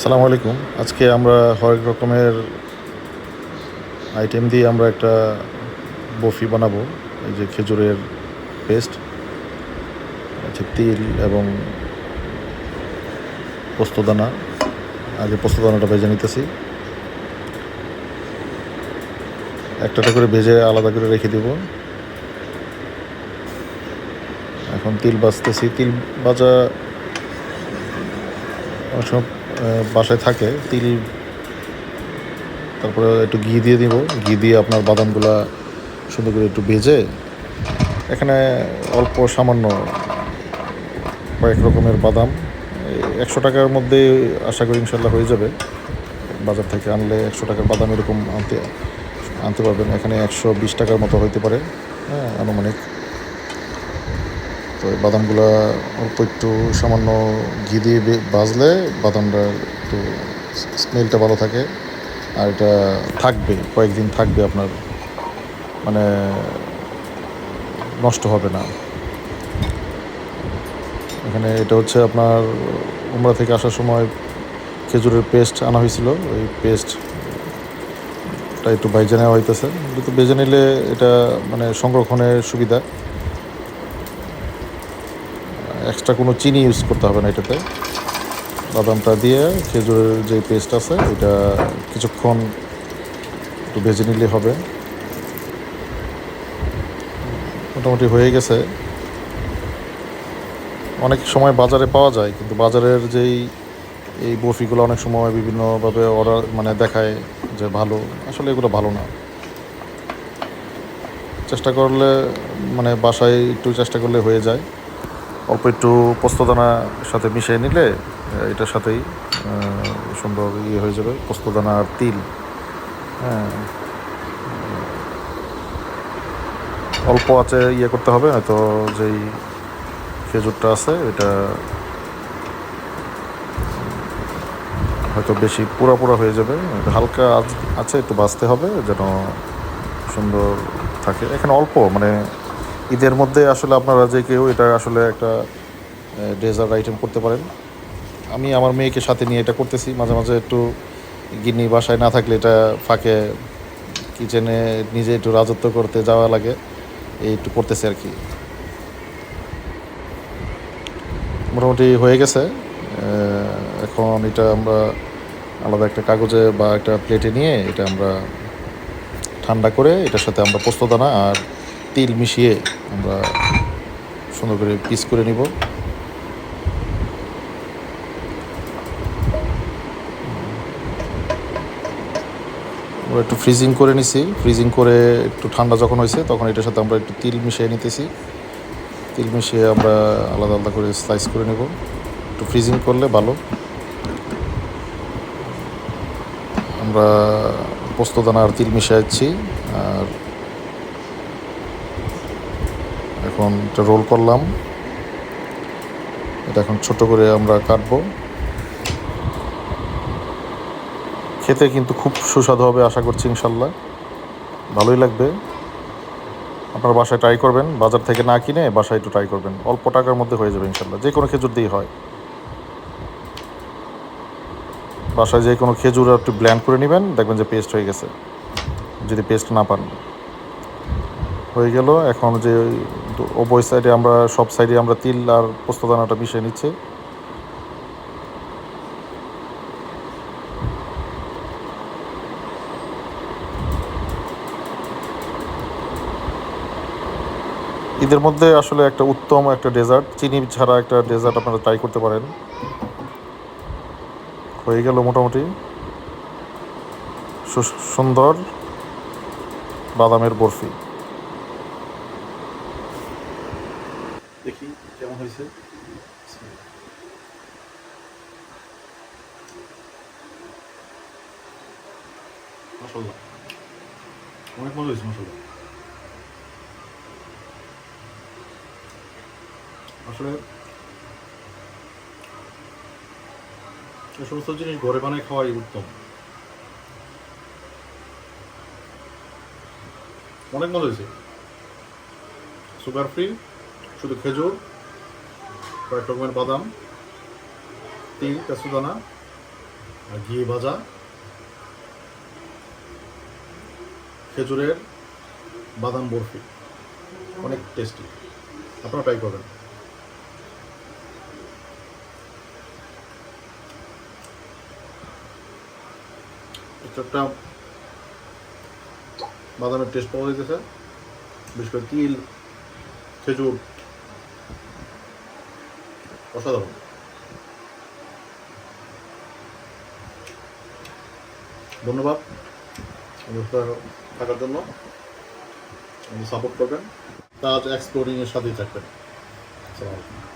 আসসালামু আলাইকুম। আজকে আমরা হরেক রকমের আইটেম দিয়ে আমরা একটা বফি বানাবো। এই যে খেজুরের পেস্ট আছে তিল এবং পোস্তদানা। আগে পোস্তদানাটা ভেজে নিতেছি। একটা একটা করে ভেজে আলাদা করে রেখে দেব। এখন তিল বাজতেছি। তিল বাজা অনেক সময় বাসায় থাকে, তিল, তারপরে একটু ঘি দিয়ে দিব। ঘি দিয়ে আপনার বাদামগুলো সুন্দর করে একটু ভেজে, এখানে অল্প সামান্য কয়েক রকমের বাদাম একশো টাকার মধ্যে আশা করি ইনশাল্লাহ হয়ে যাবে। বাজার থেকে আনলে একশো টাকার বাদাম এরকম আনতে আনতে পারবেন। এখানে একশো বিশ টাকার মতো হইতে পারে হ্যাঁ আনুমানিক। তো এই বাদামগুলা অল্প একটু সামান্য ঘি দিয়ে বে- ভাজলে বাদামটা একটু স্মেলটা ভালো থাকে। আর এটা থাকবে, কয়েকদিন থাকবে আপনার মানে নষ্ট হবে না। এখানে এটা হচ্ছে আপনার উমরা থেকে আসার সময় খেজুরের পেস্ট আনা হয়েছিল। ওই পেস্টটা একটু বাইজে নেওয়া হইতেছে। কিন্তু বেজে নিলে এটা মানে সংরক্ষণের সুবিধা। এক্সট্রা কোনো চিনি ইউজ করতে হবে না এটাতে। বাদামটা দিয়ে খেজুরের যে পেস্ট আছে এটা কিছুক্ষণ একটু ভেজে নিলে হবে। মোটামুটি হয়ে গেছে। অনেক সময় বাজারে পাওয়া যায়, কিন্তু বাজারের যেই, এই বরফিগুলো অনেক সময় বিভিন্নভাবে অর্ডার মানে দেখায় যে ভালো। আসলে এগুলো ভালো না। চেষ্টা করলে মানে বাসায় একটু চেষ্টা করলে হয়ে যায়। অল্প একটু পোস্তদানা সাথে মিশিয়ে নিলে এটার সাথেই সুন্দর ইয়ে হয়ে যাবে, পোস্তদানা আর তিল। হ্যাঁ। অল্প আছে ইয়ে করতে হবে, হয়তো যেই খেজুরটা আছে, এটা হয়তো বেশি পুরা পুরা হয়ে যাবে, হালকা আছে, একটু বাঁচতে হবে, যেন সুন্দর থাকে। এখানে অল্প মানে ঈদের মধ্যে আসলে আপনারা যে কেউ এটা আসলে একটা ডেজার্ট আইটেম করতে পারেন। আমি আমার মেয়েকে সাথে নিয়ে এটা করতেছি। মাঝে মাঝে একটু গিন্নি বাসায় না থাকলে এটা ফাঁকে কিচেনে নিজে একটু রাজত্ব করতে যাওয়া লাগে। এই একটু করতেছি আর কি। মোটামুটি হয়ে গেছে। এখন এটা আমরা আলাদা একটা কাগজে বা একটা প্লেটে নিয়ে এটা আমরা ঠান্ডা করে এটার সাথে আমরা পোস্তদানা আর তিল মিশিয়ে আমরা সুন্দর করে পিস করে নিব। আমরা একটু ফ্রিজিং করে নিছি। ফ্রিজিং করে একটু ঠান্ডা যখন হয়েছে, তখন এটার সাথে আমরা একটু তিল মিশিয়ে নিতেছি। তিল মিশিয়ে আমরা আলাদা আলাদা করে স্লাইস করে নেব। একটু ফ্রিজিং করলে ভালো। আমরা পোস্তদানা আর তিল মিশাচ্ছি, আর এখন এটা রোল করলাম। এটা এখন ছোট করে আমরা কাটবো। খেতে কিন্তু খুব সুস্বাদু হবে, আশা করছি ইনশাল্লাহ। ভালোই লাগবে। আপনার বাসায় ট্রাই করবেন, বাজার থেকে না কিনে বাসায় একটু ট্রাই করবেন। অল্প টাকার মধ্যে হয়ে যাবে ইনশাল্লাহ। যে কোনো খেজুর দিয়েই হয়। বাসায় যে কোনো খেজুর একটু ব্ল্যান্ড করে নেবেন, দেখবেন যে পেস্ট হয়ে গেছে। যদি পেস্ট না পান। হয়ে গেল, এখন যে দু- উভয় সাইডে আমরা, সব সাইডে আমরা তিল আর পোস্তদানাটা মিশিয়ে নিচ্ছি। ঈদের মধ্যে আসলে একটা উত্তম একটা ডেজার্ট চিনি ছাড়া একটা ডেজার্ট আপনারা ট্রাই করতে পারেন। হয়ে গেল মোটামুটি। সুন্দর বাদামের বরফি। হয়েছে মাসাল্লাহ অনেক মজা হয়েছে মাসাল্লাহ আসলে এই সমস্ত জিনিস ঘরে বানায় খাওয়াই উত্তম। অনেক মজা হয়েছে। সুগার ফ্রি শুধু খেজুর কয়েক রকমের বাদাম, তিল কাসুদানা আর ঘি ভাজা, খেজুরের বাদাম বরফি। অনেক টেস্টি আপনারা ট্রাই করবেন। একটা বাদামের টেস্ট পাওয়া যেতেছে বিশেষ করে তিল, খেজুর অসাধারণ। ধন্যবাদ থাকার জন্য। সাপোর্ট করবেন। তাজ এক্সপ্লোরিং এর সাথেই থাকবেন। আসসালামু আলাইকুম।